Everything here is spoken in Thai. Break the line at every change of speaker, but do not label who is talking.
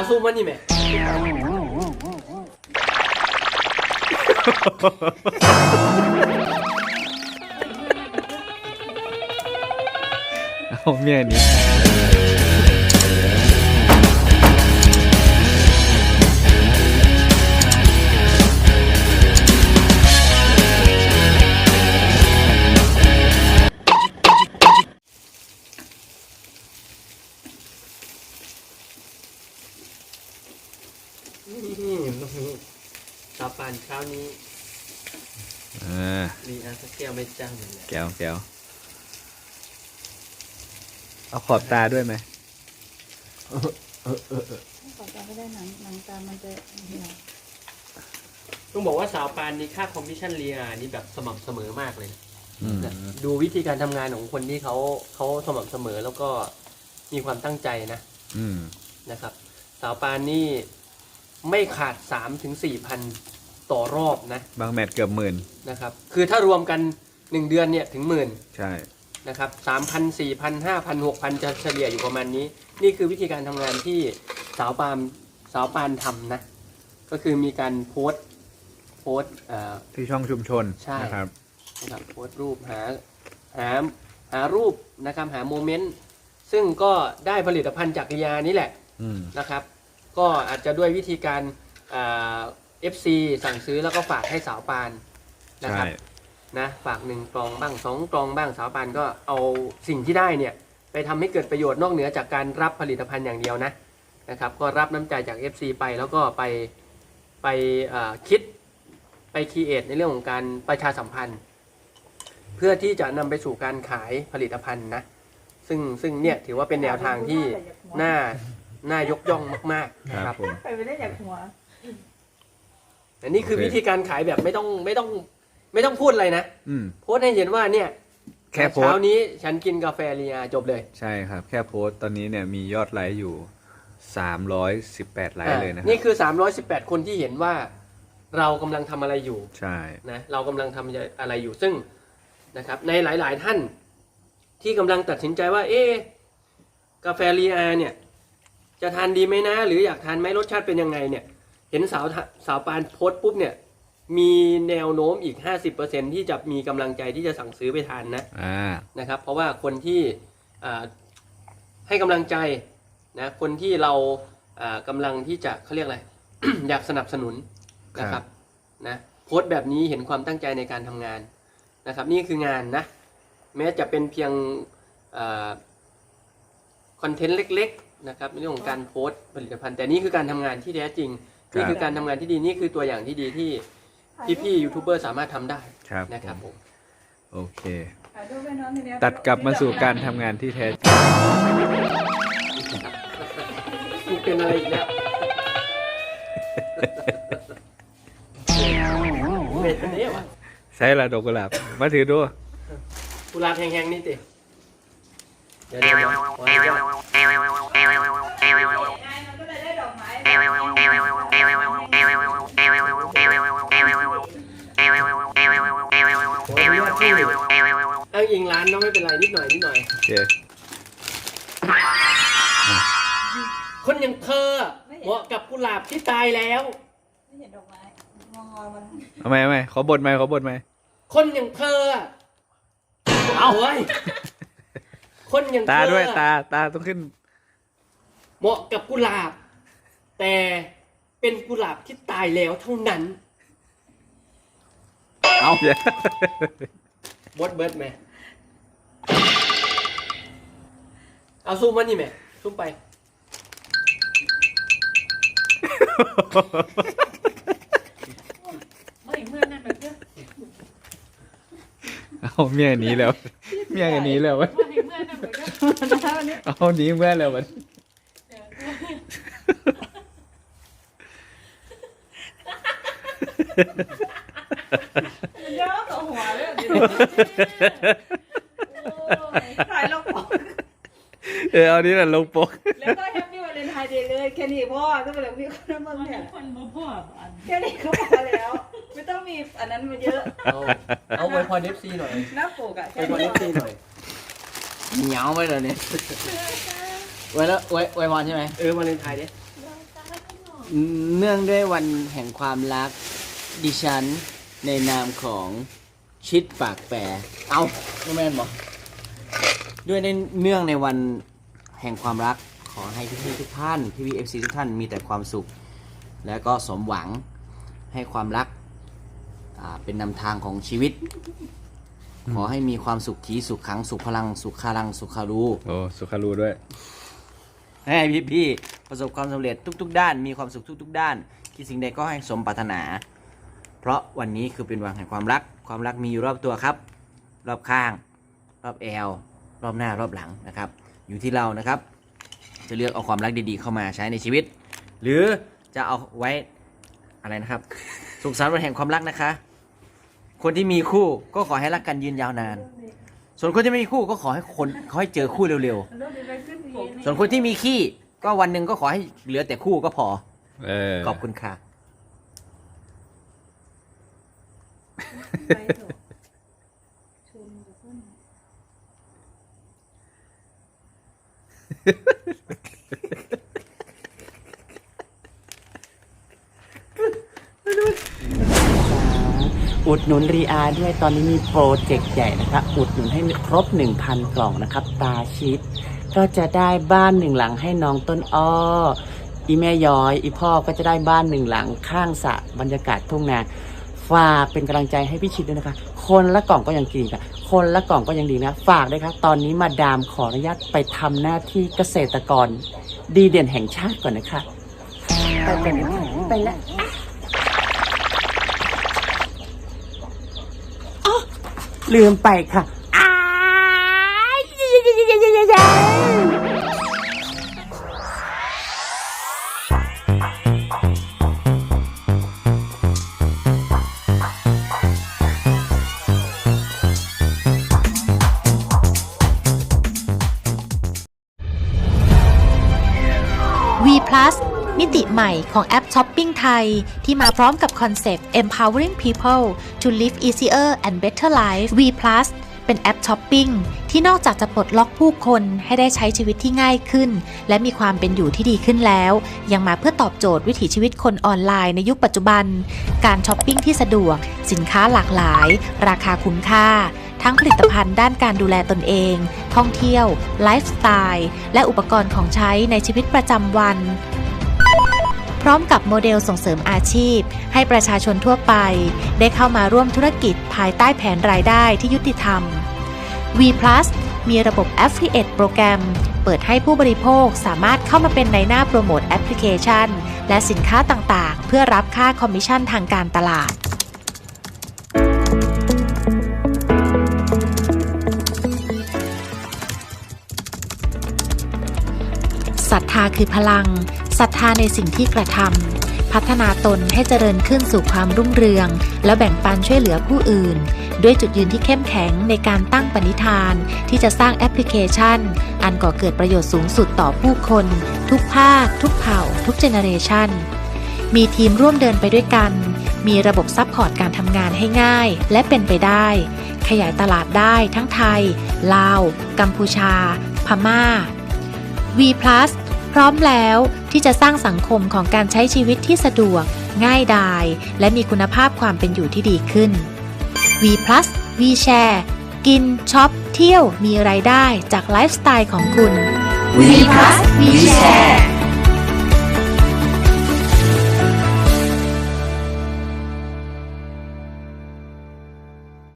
เอาซูมมานี่แม่
เอาเมียนี่
ปานเช้านี้
อ่า
มีอาสักแก้วไม่จ้างเลย
แก้วแก้วเอาขอบตาด้วยไหม
ขอจำไม่ได้หนังหนังตา มันจะเหี่ยว
ต้องบอกว่าสาวปานนี่ค่าคอมมิชชั่นเรียนี่แบบสม่ำเสมอมากเลยนะ
อืม
ดูวิธีการทำงานของคนที่เขาเขาสม่ำเสมอแล้วก็มีความตั้งใจนะ
อืม
นะครับ สาวปานนี่ไม่ขาด3ามถึงสี่พัน ต่อรอบนะ
บางแมตช์เกือบหมื่น
นะครับ คือถ้ารวมกัน 1 เดือนเนี่ยถึงหมื่น
ใช่
นะครับสามพันสี่พันห้าพันหกพันจะเฉลี่ยอยู่ประมาณนี้ นี่คือวิธีการทำงานที่สาวปามสาวปานทำนะ ก็คือมีการโพสต์โพสต์เอ่อ
ที่ช่องชุมชน
ใช่
นะครับ
นะครับโพสต์รูปหาหาหารูปนะครับหาโมเมนต์ซึ่งก็ได้ผลิตภัณฑ์จากริยานี่แหละ
อืม
นะครับ ก็อาจจะด้วยวิธีการเอฟ ซีสั่งซื้อแล้วก็ฝากให้สาวปานนะค
ใช่
รับ นะฝากหนึ่งกล่องบ้างสองกล่องบ้างสาวปานก็เอาสิ่งที่ได้เนี่ย ไปทำให้เกิดประโยชน์นอกเหนือจากการรับผลิตภัณฑ์อย่างเดียวนะนะครับ ก็รับน้ำใจจาก FC ไปแล้วก็ไปไปเอ่อคิดไปคีเอทในเรื่องของการประชาสัมพันธ์ เพื่อที่จะนำไปสู่การขายผลิตภัณฑ์นะ ซึ่งซึ่งเนี่ยถือว่าเป็นแนวทางที่น่าน่ายกย่องมากๆ
ค
นะค
รั
รั
บบ ผม
ไปไม่ได้จากหัว
แต่นี่คือ
โอเค
วิธีการขายแบบไม่ต้องไม่ต้องไม่ต้องพูดอะไรนะ
อืม
โพสต์ให้เห็นว่าเนี่ย
แค่โพส
เช้า
ต์
นี้ฉันกินกาแฟเรียจบเลย
ใช่ครับ แค่โพสต์ตอนนี้เนี่ยมียอดไลค์อยู่สามร้อยสิบแปดไลค์เลยนะครั
นี่
บ
คือ 318 คนที่เห็นว่าเรากำลังทำอะไรอยู่
ใช่
นะเรากำลังทำอะไรอยู่ซึ่งนะครับในหลาย ๆ ท่านที่กำลังตัดสินใจว่า เอ๊ะกาแฟเรียเนี่ย จะทานดีไหมนะ หรืออยากทานไหมรสชาติเป็นยังไงเนี่ย เห็นสาวทะสาวปานโพสต์ปุ๊บเนี่ย มีแนวโน้มอีก 50%ที่จะมีกำลังใจที่จะสั่งซื้อไปทานนะ
อ่า
นะครับ เพราะว่าคนที่อ่าให้กำลังใจนะคนที่เราอ่ากำลังที่จะเขาเรียกอะไร อยากสนับสนุนนะครับนะโพสต์แบบนี้เห็นความตั้งใจในการทำงานนะครับ นี่คืองานนะ แม้จะเป็นเพียงคอนเทนต์เล็ก ๆ นะครับในเรื่องของการโพสต์ผลิตภัณฑ์แต่นี่คือการทำงานที่แท้จริง
ครับ
นี่คือการทำงานที่ดีนี่คือตัวอย่างที่ดีที่พี่ๆยูทูบเบอร์สามารถทำได้
ครับ
นะครับผม
โอเค
ถ่ายรูปไว้น้องทีเนี้ย
ตัดกลับมาสู่การทำงานที่แท้จริง
กูเป็นอะไรอีกแล้วเม็ดอันนี้วะ
ใช้ละดอกกุหลาบมาถือดู
กุหลาบแห้งๆนี่ติเดี๋ยวเดี๋ยวเดี๋ยวขออนุญาต
มันก็เลยได้ดอกไม้า
งอิงร้านเนาะไม่เป็นไรนิดหน่อยนิดหน่อย
โอเค
คนอย่างเธอเหมาะกับกุหลาบที่ตายแล้ว
ไม่เห็นดอกไม้งองอมัน
เอาไหมเอาไหมขอบทไหมขอบทไหม
คนอย่างเธอ เอาเว้ยคนอย่างเธอ
ตาด้วยตาตาต้องขึ้น
เหมาะกับกุหลาบ แต่เป็นกุหลาบที่ตายแล้วเท่านั้น
เอา
บดเบิร์ดไหม เอาซูมมานี่ไหมซูมไป
ไม่เมื่อนั่นแบบเนี้ย
เอาเมียหนี้แล้ว เมียกันหนี้แล้ววะ
ไม่เมื่อนั่นแบบเนี้ยนะคะวันนี้
เอาหนี้เมื่อแล้วมัน
เยอะต่อหัวเลยถ่ายลงปก
เออเอานี้แหละลงปก
แล้วก็แฮปปี้วาเลนไทน์เดย์เลยแค่นี้พ่อต้องเป็นแบบพี่คนนั้นบ้างเนี่ย
คนมาพ่ออัน
แค่นี้ก็พอแล้ว ไม่ต้องมีอันนั้นมาเยอะ
เอาเอาไวยพรเอฟซีหน่อย
หน้าปกอะ
ไว
แค่
พร
นี้
เอฟซีหน่อย
เหนียวไปเลยเนี่ยไว้แล้วไว้ไว้วันใช่ไหม
เออวาเลนไทน์เด้
ดวงต
เนื่องด้วยวันแห่งความรัก ดิฉันในนามของชิดปากแปรเอาโมแมนบอกด้วยในเนื่องในวัน แห่งความรักขอให้พี่ๆทุกท่านพี่ๆเอฟซีทุกท่านมีแต่ความสุข และก็สมหวังให้ความรักอ่าเป็นนำทางของชีวิต ขอให้มีความสุขขีสุขขังสุขพลัง สุขคารังสุขารู
โอ้สุขารูด้วย
ให้พี่พี่ๆประสบความสำเร็จทุก ๆ ด้าน มีความสุขทุก ๆ ด้านคิดสิ่งใดก็ให้สมปรารถนา เพราะวันนี้คือเป็นวันแห่งความรัก ความรักมีอยู่รอบตัวครับ รอบข้าง รอบแอวรอบหน้ารอบหลังนะครับ อยู่ที่เรานะครับ จะเลือกเอาความรักดีๆเข้ามาใช้ในชีวิต หรือจะเอาไว้อะไรนะครับ สุขสันต์วันแห่งความรักนะคะ คนที่มีคู่ก็ขอให้รักกันยืนยาวนาน ส่วนคนที่ไม่มีคู่ก็ขอให้คนขอให้เจอคู่เร็วๆ ส่วนคนที่มีขี้ก็วันหนึ่งก็ขอให้เหลือแต่คู่ก็พอ
เออ
ขอบคุณค่ะอุ อุดหนุนรีอาด้วยตอนนี้มีโปรเจกต์ใหญ่นะครับ อุดหนุนให้ครบ 1,000 กล่องนะครับ ตาชิด ก็จะได้บ้านหนึ่งหลังให้น้องต้นอ้อ อีแม่ย้อย อีพ่อก็จะได้บ้านหนึ่งหลัง ข้างสระบรรยากาศทุ่งนาฝากเป็นกำลังใจให้พี่ชิดด้วยนะคะ คนละกล่องก็ยังดีค่ะ คนละกล่องก็ยังดีนะ ฝากด้วยครับ ตอนนี้มาดามขออนุญาตไปทำหน้าที่เกษตรกรดีเด่นแห่งชาติก่อนนะคะ ไปกันนะคะไปแล้วอ๋อลืมไปค่ะ
ใหม่ของแอปช้อปปิ้งไทย ที่มาพร้อมกับคอนเซปต์ empowering people to live easier and better life V Plus เป็นแอปช้อปปิ้งที่นอกจากจะปลดล็อกผู้คนให้ได้ใช้ชีวิตที่ง่ายขึ้น และมีความเป็นอยู่ที่ดีขึ้นแล้ว ยังมาเพื่อตอบโจทย์วิถีชีวิตคนออนไลน์ในยุคปัจจุบัน การช้อปปิ้งที่สะดวก สินค้าหลากหลาย ราคาคุ้มค่า ทั้งผลิตภัณฑ์ด้านการดูแลตนเอง ท่องเที่ยว ไลฟ์สไตล์ และอุปกรณ์ของใช้ในชีวิตประจำวัน ร้อมกับโมเดลส่งเสริมอาชีพ ให้ประชาชนทั่วไป ได้เข้ามาร่วมธุรกิจภายใต้แผนรายได้ที่ยุติธรรม V มีระบบ Affiliate โปรแกรม เปิดให้ผู้บริโภคสามารถเข้ามาเป็นในหน้าโปรโมทแอปพลิเคชัน และสินค้าต่างๆ เพื่อรับค่าคอมมิชชั่นทางการตลาดศรัทธาคือพลัง ศรัทธาในสิ่งที่กระทำพัฒนาตนให้เจริญขึ้นสู่ความรุ่งเรือง แล้วแบ่งปันช่วยเหลือผู้อื่น ด้วยจุดยืนที่เข้มแข็งในการตั้งปณิธาน ที่จะสร้างแอปพลิเคชัน อันก่อเกิดประโยชน์สูงสุดต่อผู้คน ทุกภาค ทุกเผ่า ทุกเจเนเรชันมีทีมร่วมเดินไปด้วยกัน มีระบบซัพพอร์ตการทำงานให้ง่าย และเป็นไปได้ ขยายตลาดได้ทั้งไทย ลาว กัมพูชา พม่า V Plus พร้อมแล้วที่จะสร้างสังคมของการใช้ชีวิตที่สะดวก ง่ายดาย และมีคุณภาพความเป็นอยู่ที่ดีขึ้น V Plus V Share กินช็อป เที่ยวมีไรายได้จากไลฟ์สไตล์ของคุณ V Plus V Share